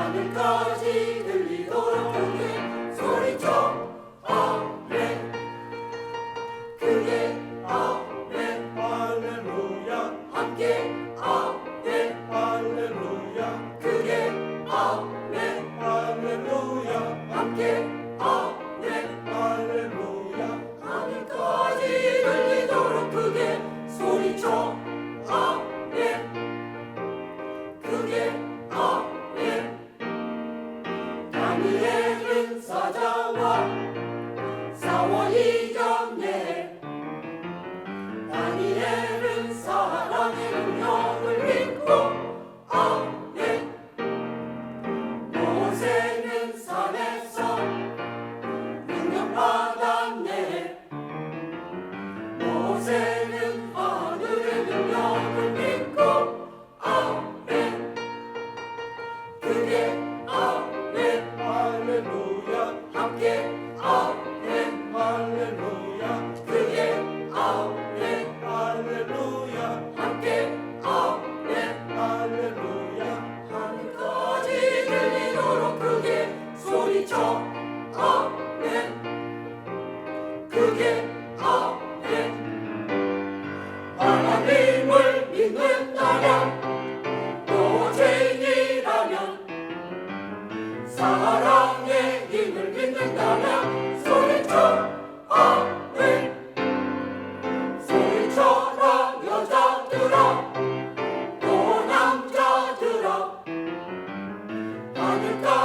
하늘까지 들리도록 크게 소리쳐 아멘. 크게 아멘. 할렐루야. 함께 아멘. 할렐루야. 크게 아멘. 할렐루야. 함께 아멘. 할렐루야. 하늘까지 들리도록 크게 소리쳐 아멘. 크게 Ele é. 아멘 그게 아멘 하나님을 믿는다면 또 죄인이라면 사랑의 힘을 믿는다면 소리쳐 아멘 소리쳐라 여자들아 또 남자들아. 하늘까지